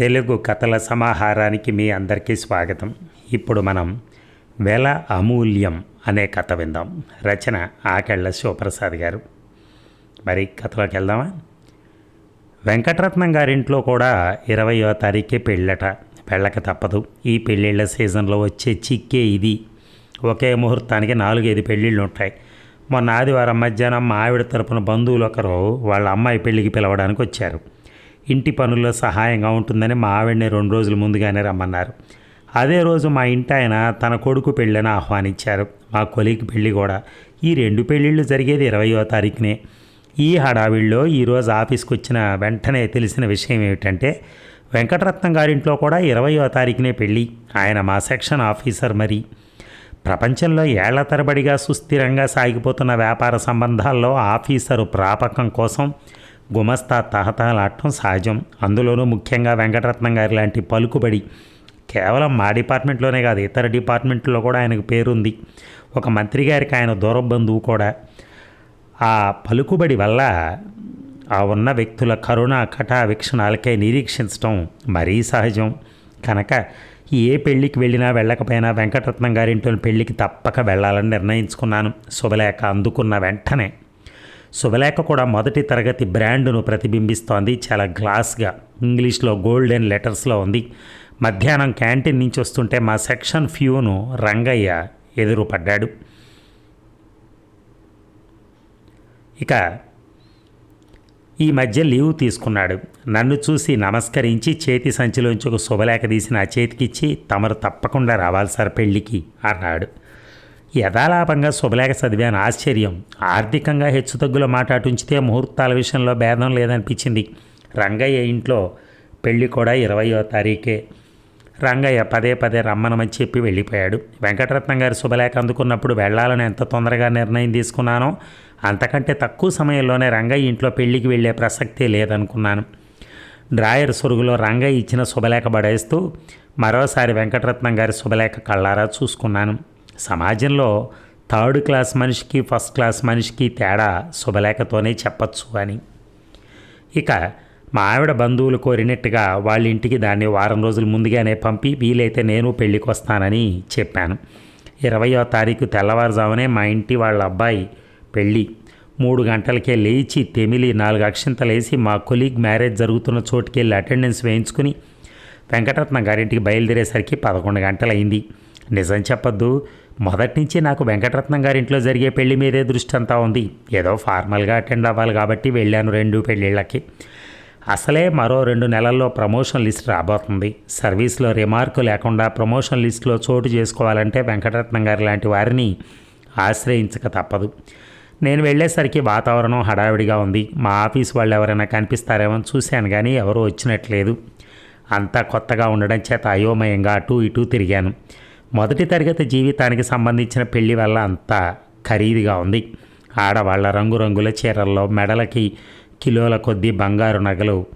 తెలుగు కథల సమాహారానికి మీ అందరికీ స్వాగతం. ఇప్పుడు మనం వెల అమూల్యం అనే కథ విందాం. రచన ఆకెళ్ళ శివప్రసాద్ గారు. మరి కథలోకి వెళ్దామా? వెంకటరత్నం గారింట్లో కూడా ఇరవయో తారీఖే పెళ్ళట. పెళ్ళక తప్పదు. ఈ పెళ్ళిళ్ళ సీజన్లో వచ్చే చిక్కే ఇది. ఒకే ముహూర్తానికి నాలుగైదు పెళ్ళిళ్ళు ఉంటాయి మొన్న ఆదివారం మధ్యాహ్నం మా ఆవిడ తరపున బంధువులు ఒకరు వాళ్ళ అమ్మాయి పెళ్ళికి పిలవడానికి వచ్చారు. ఇంటి పనుల్లో సహాయంగా ఉంటుందని మా ఆవిడని రెండు రోజుల ముందుగానే రమ్మన్నారు. అదే రోజు మా ఇంటి ఆయన తన కొడుకు పెళ్ళని ఆహ్వానించారు. మా కొలికి పెళ్ళి కూడా. ఈ రెండు పెళ్ళిళ్ళు జరిగేది ఇరవయో తారీఖునే. ఈ హడావిడిలో ఈరోజు ఆఫీస్కి వచ్చిన వెంటనే తెలిసిన విషయం ఏమిటంటే వెంకటరత్నం గారింట్లో కూడా ఇరవయో తారీఖునే పెళ్ళి ఆయన మా సెక్షన్ ఆఫీసర్ మరి. ప్రపంచంలో ఏళ్ళ తరబడిగా సుస్థిరంగా సాగిపోతున్న వ్యాపార సంబంధాల్లో ఆఫీసరు ప్రాపకం కోసం గుమస్తా తహతహలాడటం సహజం. అందులోనూ ముఖ్యంగా వెంకటరత్నం గారి లాంటి పలుకుబడి కేవలం మా డిపార్ట్మెంట్లోనే కాదు ఇతర డిపార్ట్మెంట్లో కూడా ఆయనకు పేరుంది. ఒక మంత్రి గారికి ఆయన దూర బంధువు కూడా. ఆ పలుకుబడి వల్ల ఆ ఉన్న వ్యక్తుల కరుణ కటా వీక్షణాలకే నిరీక్షించడం మరీ సహజం. కనుక ఏ పెళ్ళికి వెళ్ళినా వెళ్ళకపోయినా వెంకటరత్నం గారింటి పెళ్ళికి తప్పక వెళ్ళాలని నిర్ణయించుకున్నాను. శుభలేఖ అందుకున్న వెంటనే శుభలేఖ కూడా మొదటి తరగతి బ్రాండ్ను ప్రతిబింబిస్తోంది. చాలా గ్లాస్గా. ఇంగ్లీష్లో గోల్డెన్ లెటర్స్లో ఉంది. మధ్యాహ్నం క్యాంటీన్ నుంచి వస్తుంటే మా సెక్షన్ ఫ్యూను రంగయ్య ఎదురుపడ్డాడు. ఇక ఈ మధ్య లీవ్ తీసుకున్నాడు. నన్ను చూసి నమస్కరించి చేతి సంచిలోంచి ఒక శుభలేఖ తీసి నా చేతికిచ్చి తమరు తప్పకుండా రావాలి సార్ పెళ్ళికి అన్నాడు. యథాలాపంగా శుభలేఖ చదివాను. ఆశ్చర్యం. ఆర్థికంగా హెచ్చుతగ్గుల మాట అటుంచితే ముహూర్తాల విషయంలో భేదం లేదనిపించింది. రంగయ్య ఇంట్లో పెళ్ళి కూడా ఇరవయో తారీఖే. రంగయ్య పదే పదే రమ్మనమని చెప్పి వెళ్ళిపోయాడు. వెంకటరత్నం గారి శుభలేఖ అందుకున్నప్పుడు వెళ్ళాలని ఎంత తొందరగా నిర్ణయం తీసుకున్నానో అంతకంటే తక్కువ సమయంలోనే రంగయ్య ఇంట్లో పెళ్ళికి వెళ్ళే ప్రసక్తే లేదనుకున్నాను. డ్రాయర్ సొరుగులో రంగయ్య ఇచ్చిన శుభలేఖ పడేస్తూ మరోసారి వెంకటరత్నం గారి శుభలేఖ కళ్ళారా చూసుకున్నాను. సమాజంలో థర్డ్ క్లాస్ మనిషికి ఫస్ట్ క్లాస్ మనిషికి తేడా శుభలేఖతోనే చెప్పచ్చు అని. ఇక మా ఆవిడ బంధువులు కోరినట్టుగా వాళ్ళ ఇంటికి దాన్ని వారం రోజుల ముందుగానే పంపి వీలైతే నేను పెళ్ళికి వస్తానని చెప్పాను. ఇరవయో తారీఖు తెల్లవారుజామునే మా ఇంటి వాళ్ళ అబ్బాయి పెళ్ళి. మూడు గంటలకే లేచి తెమిలి నాలుగు అక్షంతలేసి మా కొలీగ్ మ్యారేజ్ జరుగుతున్న చోటుకి వెళ్ళి అటెండెన్స్ వేయించుకుని వెంకటరత్నం గారింటికి బయలుదేరేసరికి పదకొండు గంటలైంది నిజం చెప్పద్దు మొదటి నుంచి నాకు వెంకటరత్నం గారింట్లో జరిగే పెళ్ళి మీదే దృష్టి అంతా ఉంది. ఏదో ఫార్మల్గా అటెండ్ అవ్వాలి కాబట్టి వెళ్ళాను రెండు పెళ్ళిళ్ళకి. అసలే మరో రెండు నెలల్లో ప్రమోషన్ లిస్ట్ రాబోతుంది. సర్వీస్లో రిమార్కు లేకుండా ప్రమోషన్ లిస్టులో చోటు చేసుకోవాలంటే వెంకటరత్నం గారి లాంటి వారిని ఆశ్రయించక తప్పదు. నేను వెళ్ళేసరికి వాతావరణం హడావిడిగా ఉంది. మా ఆఫీస్ వాళ్ళు ఎవరైనా కనిపిస్తారేమో చూశాను కానీ ఎవరూ వచ్చినట్లేదు. అంతా కొత్తగా ఉండడం చేత అయోమయంగా అటు ఇటు తిరిగాను. మొదటి తరగతి జీవితానికి సంబంధించిన పెళ్ళి వల్ల అంతా ఖరీదుగా ఉంది. ఆడవాళ్ళ రంగురంగుల చీరల్లో మెడలకి కిలోల కొద్దీ బంగారు నగలు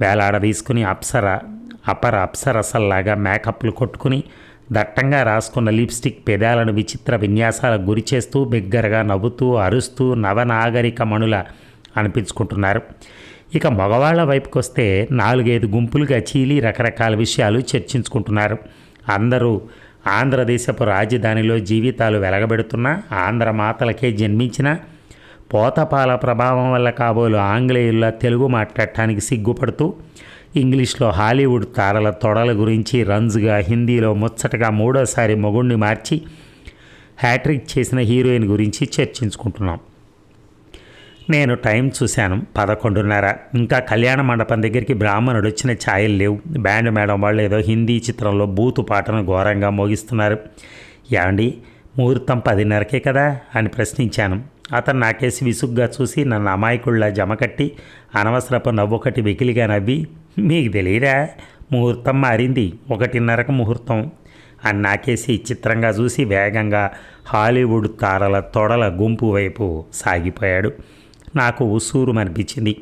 వేలాడదీసుకుని అప్సర అపర అప్సరసల్లాగా మేకప్లు కొట్టుకుని దట్టంగా రాసుకున్న లిప్స్టిక్ పెదాలను విచిత్ర విన్యాసాలకు గురి చేస్తూ బిగ్గరగా నవ్వుతూ అరుస్తూ నవనాగరిక మణుల అనిపించుకుంటున్నారు. ఇక మగవాళ్ళ వైపుకి వస్తే నాలుగైదు గుంపులుగా చీలి రకరకాల విషయాలు చర్చించుకుంటున్నారు. అందరూ ఆంధ్రదేశపు రాజధానిలో జీవితాలు వెలగబెడుతున్న ఆంధ్ర మాతలకే జన్మించిన పోతపాల ప్రభావం వల్ల కాబోలు ఆంగ్లేయుల్లో తెలుగు మాట్లాడటానికి సిగ్గుపడుతూ ఇంగ్లీష్లో హాలీవుడ్ తారల తొడల గురించి రంజుగా హిందీలో ముచ్చటగా మూడోసారి మొగుణ్ణి మార్చి హ్యాట్రిక్ చేసిన హీరోయిన్ గురించి చర్చించుకుంటున్నాం. నేను టైం చూశాను. పదకొండున్నర. ఇంకా కళ్యాణ మండపం దగ్గరికి బ్రాహ్మణుడు వచ్చిన ఛాయలు లేవు. బ్యాండ్ మేడం వాళ్ళు ఏదో హిందీ చిత్రంలో బూతు పాటను ఘోరంగా మోగిస్తున్నారు. ఏమండి? ముహూర్తం పదిన్నరకే కదా? అని ప్రశ్నించాను. అతను నాకేసి విసుగ్గా చూసి నన్ను అమాయకుళ్ళ జమకట్టి అనవసరపు నవ్వొకటి వెకిలిగా నవ్వి మీకు తెలియదా? ముహూర్తం మారింది. ఒకటిన్నరకు ముహూర్తం. అని నాకేసి చిత్రంగా చూసి వేగంగా హాలీవుడ్ తారల తొడల గుంపు వైపు సాగిపోయాడు. నాకు ఉసూరుమనిపించింది.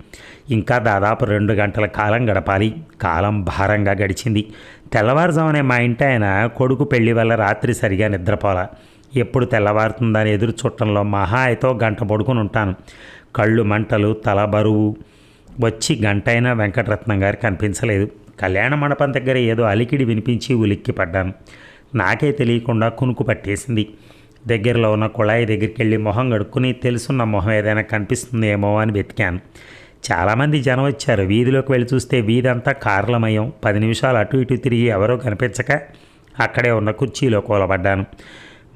ఇంకా దాదాపు రెండు గంటల కాలం గడపాలి. కాలం భారంగా గడిచింది. తెల్లవారుజామునే మా ఇంటి ఆయన కొడుకు పెళ్ళి వల్ల రాత్రి సరిగా నిద్రపోలా. ఎప్పుడు తెల్లవారుతుందని ఎదురు చుట్టంలో మహా అయితే గంట పడుకుని ఉంటాను. కళ్ళు మంటలు తల బరువు. వచ్చి గంట అయినా వెంకటరత్నం గారు కనిపించలేదు. కళ్యాణ మండపం దగ్గర ఏదో అలికిడి వినిపించి ఉలిక్కి పడ్డాను నాకే తెలియకుండా కునుకు పట్టేసింది. దగ్గరలో ఉన్న కుళాయి దగ్గరికి వెళ్ళి మొహం కడుక్కుని తెలుసున్న మొహం ఏదైనా కనిపిస్తుందేమో అని వెతికాను. చాలామంది జనం వచ్చారు. వీధిలోకి వెళ్ళి చూస్తే వీధంతా కార్లమయం. పది నిమిషాలు అటు ఇటు తిరిగి ఎవరో కనిపించక అక్కడే ఉన్న కుర్చీలో కూలబడ్డాను.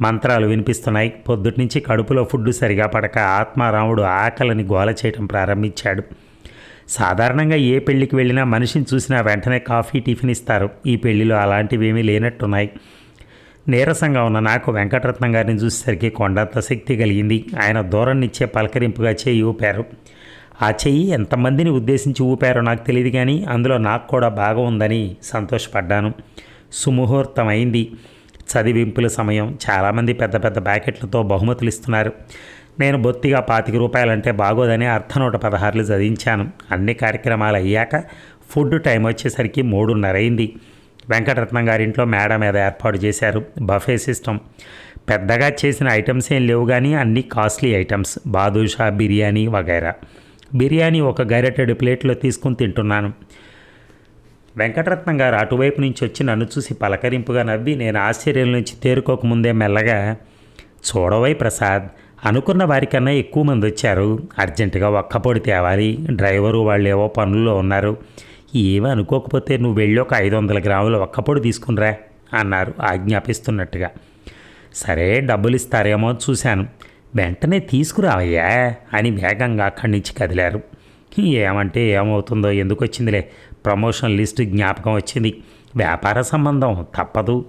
మంత్రాలు వినిపిస్తున్నాయి. పొద్దుటి నుంచి కడుపులో ఫుడ్ సరిగా పడక ఆత్మారాముడు ఆకలిని గోల చేయటం ప్రారంభించాడు. సాధారణంగా ఏ పెళ్ళికి వెళ్ళినా మనిషిని చూసినా వెంటనే కాఫీ టిఫిన్ ఇస్తారు. ఈ పెళ్ళిలో అలాంటివి ఏమీ లేనట్టున్నాయి. నీరసంగా ఉన్న నాకు వెంకటరత్నం గారిని చూసేసరికి కొండంత శక్తి కలిగింది. ఆయన దూరం నిచ్చే పలకరింపుగా చేయి ఊపారు. ఆ చెయ్యి ఎంతమందిని ఉద్దేశించి ఊపారో నాకు తెలియదు కానీ అందులో నాకు కూడా బాగా ఉందని సంతోషపడ్డాను. సుముహూర్తం అయింది చదివింపుల సమయం. చాలామంది పెద్ద పెద్ద బ్యాకెట్లతో బహుమతులు ఇస్తున్నారు. నేను బొత్తిగా పాతిక రూపాయలంటే బాగోదని అర్థనూట పదహారులు చదివించాను. అన్ని కార్యక్రమాలు అయ్యాక ఫుడ్ టైం వచ్చేసరికి మూడున్నర అయింది. వెంకటరత్నం గారింట్లో మేడ మీద ఏర్పాటు చేశారు. Buffet system. పెద్దగా చేసిన ఐటమ్స్ ఏం లేవు కానీ అన్ని కాస్ట్లీ ఐటమ్స్. బాదుషా బిర్యానీ వగైరా. బిర్యానీ ఒక గరిటెడు ప్లేట్లో తీసుకుని తింటున్నాను. వెంకటరత్నం గారు అటువైపు నుంచి వచ్చి నన్ను చూసి పలకరింపుగా నవ్వి నేను ఆశ్చర్యం నుంచి తేరుకోకముందే మెల్లగా చూడవై ప్రసాద్ అనుకున్న వారికన్నా ఎక్కువ మంది వచ్చారు. అర్జెంటుగా ఒక్కపొడి తేవాలి. డ్రైవరు వాళ్ళు ఏవో పనుల్లో ఉన్నారు. ఏమీ అనుకోకపోతే నువ్వు వెళ్ళి ఒక ఐదు వందల గ్రాములు ఒక్కపొడి తీసుకునిరా అన్నారు ఆజ్ఞాపిస్తున్నట్టుగా. సరే డబ్బులు ఇస్తారేమో చూశాను. వెంటనే తీసుకురావయ్యా అని వేగంగా అక్కడి నుంచి కదిలారు. ఏమంటే ఏమవుతుందో ఎందుకు వచ్చిందిలే? ప్రమోషన్ లిస్టు జ్ఞాపకం వచ్చింది. వ్యాపార సంబంధం తప్పదు.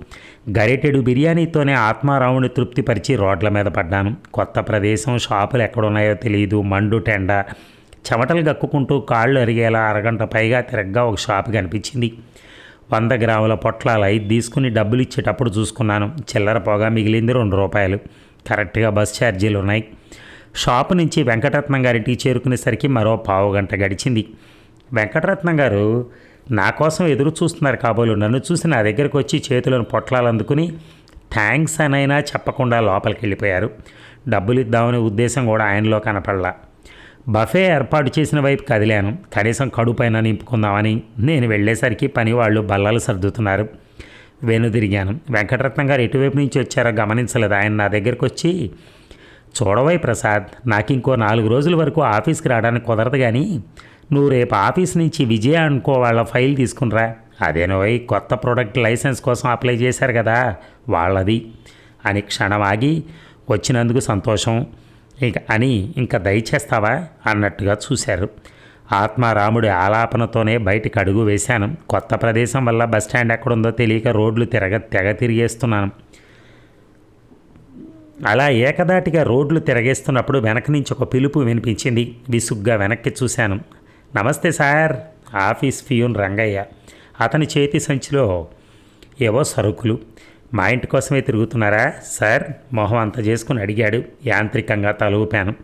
గరిటెడు బిర్యానీతోనే ఆత్మారావుని తృప్తిపరిచి రోడ్ల మీద పడ్డాను. కొత్త ప్రదేశం షాపులు ఎక్కడున్నాయో తెలియదు మండు టెండ చెమటలు గక్కుకుంటూ కాళ్ళు అరిగేలా అరగంట పైగా తిరగ్గా ఒక షాప్ కనిపించింది. వంద గ్రాముల పొట్లాలు అయి తీసుకుని డబ్బులు ఇచ్చేటప్పుడు చూసుకున్నాను. చిల్లర పోగా మిగిలింది రెండు రూపాయలు. కరెక్ట్గా బస్ ఛార్జీలు ఉన్నాయి. షాపు నుంచి వెంకటరత్నం గారింటికి చేరుకునేసరికి మరో పావు గంట గడిచింది. వెంకటరత్నం గారు నా కోసం ఎదురు చూస్తున్నారు కాబోలు. నన్ను చూసి నా దగ్గరకు వచ్చి చేతులను పొట్లాలు అందుకుని థ్యాంక్స్ అనైనా చెప్పకుండా లోపలికి వెళ్ళిపోయారు డబ్బులు ఇద్దామనే ఉద్దేశం కూడా ఆయనలో కనపడలా. బఫే ఏర్పాటు చేసిన వైపు కదిలాను. కనీసం కడుపైన నింపుకుందామని నేను వెళ్ళేసరికి పని వాళ్ళు బల్లలు సర్దుతున్నారు. వెనుదిరిగాను. వెంకటరత్నం గారు ఎటువైపు నుంచి వచ్చారో గమనించలేదు. ఆయన నా దగ్గరకు వచ్చి చూడవై ప్రసాద్ నాకు ఇంకో నాలుగు రోజుల వరకు ఆఫీస్కి రావడానికి కుదరదు కానీ నువ్వు రేపు ఆఫీస్ నుంచి విజయ అనుకో వాళ్ళ ఫైల్ తీసుకునిరా అదేనోయ్ కొత్త ప్రోడక్ట్ లైసెన్స్ కోసం అప్లై చేశారు కదా వాళ్ళది. అని క్షణం ఆగి వచ్చినందుకు సంతోషం. ఇక అని ఇంకా దయచేస్తావా? అన్నట్టుగా చూశారు. ఆత్మారాముడి ఆలాపనతోనే బయటికి అడుగు వేశాను. కొత్త ప్రదేశం వల్ల బస్టాండ్ ఎక్కడుందో తెలియక రోడ్లు తిరగ తెగ తిరిగేస్తున్నాను. అలా ఏకదాటిగా రోడ్లు తిరగేస్తున్నప్పుడు వెనక నుంచి ఒక పిలుపు వినిపించింది. విసుగ్గా వెనక్కి చూశాను. నమస్తే సార్! ఆఫీస్ ఫియూన్ రంగయ్య. అతని చేతి సంచిలో ఏవో సరుకులు మా ఇంటి కోసమే తిరుగుతున్నారా? సార్ మొహం అంత చేసుకుని అడిగాడు. యాంత్రికంగా తలూపాను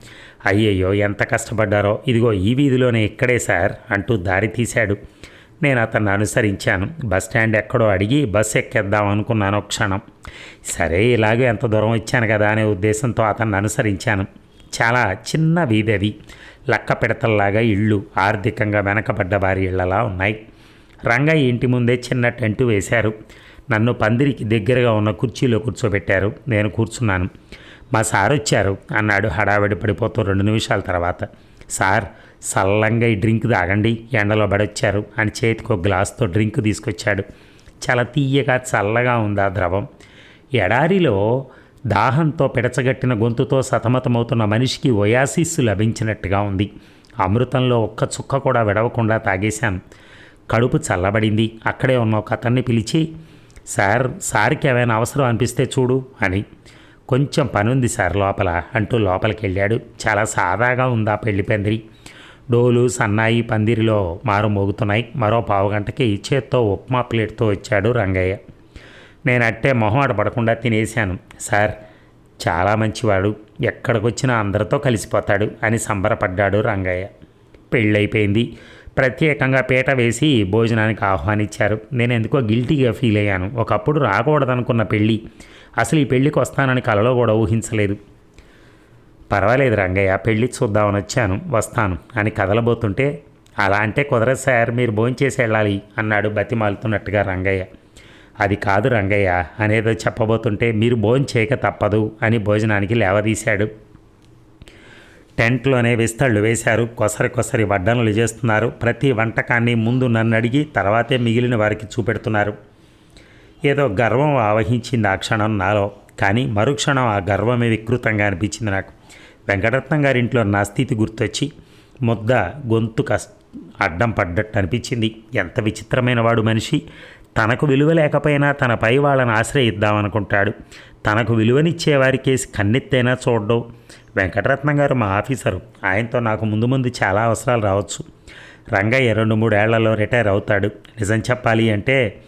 అయ్యయ్యో ఎంత కష్టపడ్డారో. ఇదిగో ఈ వీధిలోనే ఇక్కడే సార్ అంటూ దారి తీశాడు. నేను అతన్ని అనుసరించాను. బస్ స్టాండ్ ఎక్కడో అడిగి బస్సు ఎక్కేద్దాం అనుకున్నాను ఒక క్షణం. సరే ఇలాగే ఎంత దూరం వచ్చాను కదా అనే ఉద్దేశంతో అతన్ని అనుసరించాను. చాలా చిన్న వీధి అది. లక్క పిడతల్లాగా ఇళ్ళు ఆర్థికంగా వెనకబడ్డ వారి ఇళ్ళలా ఉన్నాయి. రంగయ్య ఇంటి ముందే చిన్న టెంటు వేశారు. నన్ను పందిరికి దగ్గరగా ఉన్న కుర్చీలో కూర్చోబెట్టారు. నేను కూర్చున్నాను. మా సార్ వచ్చారు. అన్నాడు హడావిడి పడిపోతూ రెండు నిమిషాల తర్వాత. సార్ సల్లంగా ఈ డ్రింక్ తాగండి ఎండలో పడొచ్చారు అని చేతికి ఒక గ్లాస్తో డ్రింక్ తీసుకొచ్చాడు. చాలా తీయగా చల్లగా ఉంది ఆ ద్రవం? ఎడారిలో దాహంతో పిడచగట్టిన గొంతుతో సతమతమవుతున్న మనిషికి ఒయాసిస్సు లభించినట్టుగా ఉంది. అమృతంలో ఒక్క చుక్క కూడా విడవకుండా తాగేశాను. కడుపు చల్లబడింది. అక్కడే ఉన్న ఒక అతన్ని పిలిచి సార్ సార్కి ఏమైనా అవసరం అనిపిస్తే చూడు అని. కొంచెం పని ఉంది సార్ లోపల అంటూ లోపలికి వెళ్ళాడు చాలా సాదాగా ఉంది ఆ పెళ్ళి పందిరి? డోలు సన్నాయి పందిరిలో మారు మోగుతున్నాయి. మరో పావుగంటకి చేత్తో ఉప్మా ప్లేట్తో వచ్చాడు రంగయ్య. నేను అట్టే మొహం పడకుండా తినేశాను. సార్ చాలా మంచివాడు. ఎక్కడికొచ్చినా అందరితో కలిసిపోతాడు అని సంబరపడ్డాడు రంగయ్య. పెళ్ళైపోయింది. ప్రత్యేకంగా పీట వేసి భోజనానికి ఆహ్వానించారు. నేను ఎందుకో గిల్టీగా ఫీల్ అయ్యాను. ఒకప్పుడు రాకూడదనుకున్న పెళ్ళి. అసలు ఈ పెళ్ళికి వస్తానని కలలో కూడా ఊహించలేదు. పర్వాలేదు రంగయ్య పెళ్ళి చూద్దామని వచ్చాను వస్తాను అని కదలబోతుంటే అలా అంటే కుదరదు సార్ మీరు భోంచేసి వెళ్ళాలి అన్నాడు బతిమాలుతున్నట్టుగా రంగయ్య. అది కాదు రంగయ్య అనేదో చెప్పబోతుంటే మీరు భోజనం చేయక తప్పదు అని భోజనానికి లేవదీశాడు. టెంట్లోనే విస్తళ్ళు వేశారు. కొసరి కొసరి వడ్డనలు చేస్తున్నారు. ప్రతి వంటకాన్ని ముందు నన్ను అడిగి తర్వాతే మిగిలిన వారికి చూపెడుతున్నారు. ఏదో గర్వం ఆవహించింది ఆ క్షణం నాలో. కానీ మరుక్షణం ఆ గర్వమే వికృతంగా అనిపించింది నాకు. వెంకటరత్నం గారింట్లో నా స్థితి గుర్తొచ్చి ముద్ద గొంతు కస్ అడ్డం పడ్డట్టు అనిపించింది. ఎంత విచిత్రమైన వాడు మనిషి. తనకు విలువ లేకపోయినా తన పై వాళ్ళని ఆశ్రయిద్దామనుకుంటాడు. తనకు విలువనిచ్చే వారి కేసి కన్నెత్తైనా చూడడం. వెంకటరత్నం గారు మా ఆఫీసరు. ఆయనతో నాకు ముందు ముందు చాలా అవసరాలు రావచ్చు. రంగయ్య రెండు మూడేళ్ళలో రిటైర్ అవుతాడు. నిజం చెప్పాలి అంటే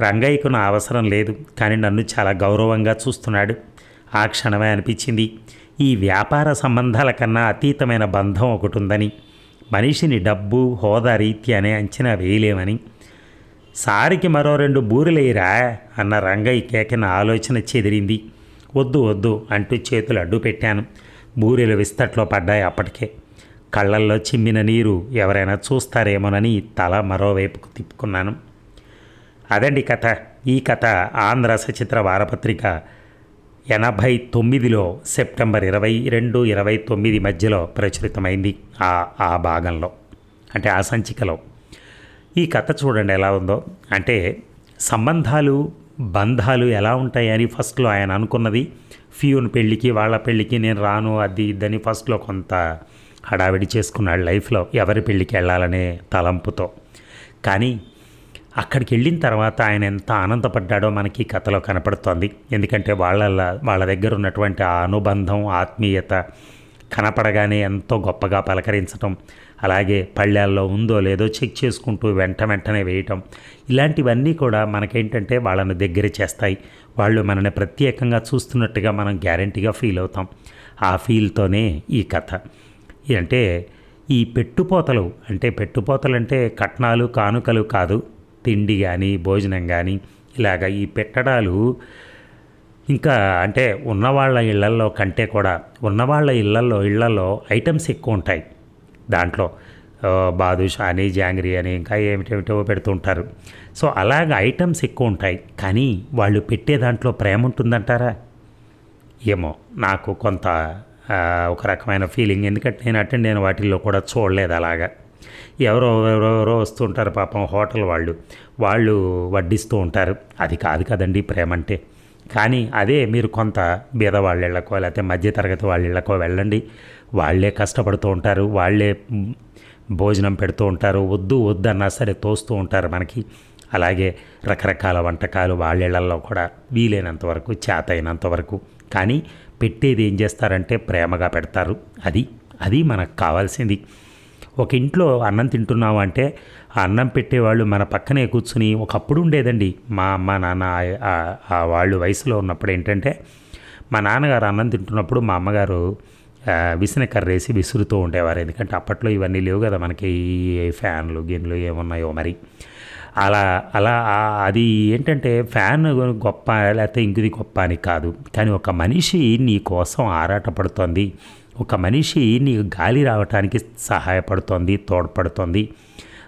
రంగయ్యకు నా అవసరం లేదు కానీ నన్ను చాలా గౌరవంగా చూస్తున్నాడు. ఆ క్షణమే అనిపించింది. ఈ వ్యాపార సంబంధాల కన్నా అతీతమైన బంధం ఒకటి ఉందని మనిషిని డబ్బు హోదా రీత్యానే అంచనా వేయలేమని. సారికి మరో రెండు బూరులేయిరా అన్న రంగయ్య కేకన ఆలోచన చెదిరింది. వద్దు వద్దు అంటూ చేతులు అడ్డు పెట్టాను. బూరెలు విస్తట్లో పడ్డాయి అప్పటికే. కళ్ళల్లో చిమ్మిన నీరు ఎవరైనా చూస్తారేమోనని తల మరోవైపుకు తిప్పుకున్నాను. అదండి కథ. ఈ కథ ఆంధ్ర సచిత్ర వారపత్రిక ఎనభై తొమ్మిదిలో సెప్టెంబర్ ఇరవై రెండు ఇరవై తొమ్మిది మధ్యలో ప్రచురితమైంది ఆ ఆ భాగంలో. అంటే ఆ సంచికలో. ఈ కథ చూడండి ఎలా ఉందో. అంటే సంబంధాలు బంధాలు ఎలా ఉంటాయని ఫస్ట్లో ఆయన అనుకున్నది. ఫ్యూన్ పెళ్ళికి వాళ్ళ పెళ్ళికి నేను రాను అది ఇద్దని ఫస్ట్లో కొంత హడావిడి చేసుకున్నాడు లైఫ్లో ఎవరి పెళ్ళికి వెళ్ళాలనే తలంపుతో. కానీ అక్కడికి వెళ్ళిన తర్వాత ఆయన ఎంత ఆనందపడ్డాడో మనకి కథలో కనపడుతోంది. ఎందుకంటే వాళ్ళ వాళ్ళ దగ్గర ఉన్నటువంటి ఆ అనుబంధం ఆత్మీయత కనపడగానే ఎంతో గొప్పగా పలకరించడం అలాగే పళ్ళెల్లో ఉందో లేదో చెక్ చేసుకుంటూ వెంట వెంటనే వేయటం. ఇలాంటివన్నీ కూడా మనకేంటంటే వాళ్ళని దగ్గర చేస్తాయి. వాళ్ళు మనని ప్రత్యేకంగా చూస్తున్నట్టుగా మనం గ్యారంటీగా ఫీల్ అవుతాం. ఆ ఫీల్తోనే ఈ కథ. అంటే ఈ పెట్టుపోతలు అంటే పెట్టుపోతలు అంటే కట్నాలు కానుకలు కాదు. తిండి కానీ భోజనం కానీ ఇలాగ ఈ పెట్టడాలు ఇంకా అంటే ఉన్నవాళ్ళ ఇళ్ళల్లో కంటే కూడా ఉన్నవాళ్ళ ఇళ్ళల్లో ఇళ్ళలో ఐటమ్స్ ఎక్కువ ఉంటాయి. దాంట్లో బాదుషా అని జాంగ్రీ అని ఇంకా ఏమిటేమిటో పెడుతుంటారు. సో అలాగ ఐటమ్స్ ఎక్కువ ఉంటాయి. కానీ వాళ్ళు పెట్టే దాంట్లో ప్రేమ ఉంటుందంటారా? ఏమో నాకు కొంత ఒక రకమైన ఫీలింగ్ ఎందుకంటే నేను అటెండ్ అయిన వాటిల్లో కూడా చూడలేదు అలాగా. ఎవరో ఎవరెవరో వస్తుంటారు పాపం హోటల్ వాళ్ళు. వాళ్ళు వడ్డిస్తూ ఉంటారు. అది కాదు కదండి ప్రేమ అంటే. కానీ అదే మీరు కొంత బీద లేకపోతే మధ్యతరగతి వాళ్ళ ఇళ్ళకో వెళ్ళండి. వాళ్ళే కష్టపడుతూ ఉంటారు వాళ్ళే భోజనం పెడుతూ ఉంటారు వద్దు వద్దన్నా సరే తోస్తూ ఉంటారు మనకి. అలాగే రకరకాల వంటకాలు వాళ్ళళ్ళలో కూడా వీలైనంత వరకు చేత వరకు. కానీ పెట్టేది ఏం చేస్తారంటే ప్రేమగా పెడతారు. అది అది మనకు కావాల్సింది. ఒక ఇంట్లో అన్నం తింటున్నాము అంటే ఆ అన్నం పెట్టేవాళ్ళు మన పక్కనే కూర్చుని ఒకప్పుడు ఉండేదండి. మా అమ్మ నాన్న వాళ్ళు వయసులో ఉన్నప్పుడు ఏంటంటే మా నాన్నగారు అన్నం తింటున్నప్పుడు మా అమ్మగారు విసిన కర్రేసి విసురుతూ ఉండేవారు. ఎందుకంటే అప్పట్లో ఇవన్నీ లేవు కదా మనకి ఫ్యాన్లు గిన్నెలు ఏమున్నాయో మరి. అలా అలా అది ఏంటంటే ఫ్యాన్ గొప్ప లేకపోతే ఇంకుది గొప్ప అని కాదు. కానీ ఒక మనిషి నీ కోసం ఆరాటపడుతోంది. ఒక మనిషి నీకు గాలి రావటానికి సహాయపడుతోంది తోడ్పడుతోంది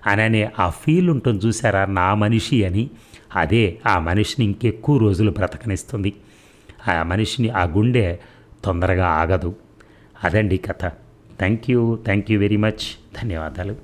అననే ఆ ఫీల్ ఉంటుంది చూసారా? నా మనిషి అని. అదే ఆ మనిషిని ఇంకెక్కువ రోజులు బ్రతకనిస్తుంది. ఆ మనిషిని ఆ గుండె తొందరగా ఆగదు. అదండి కథ. Thank you thank you very much. ధన్యవాదాలు.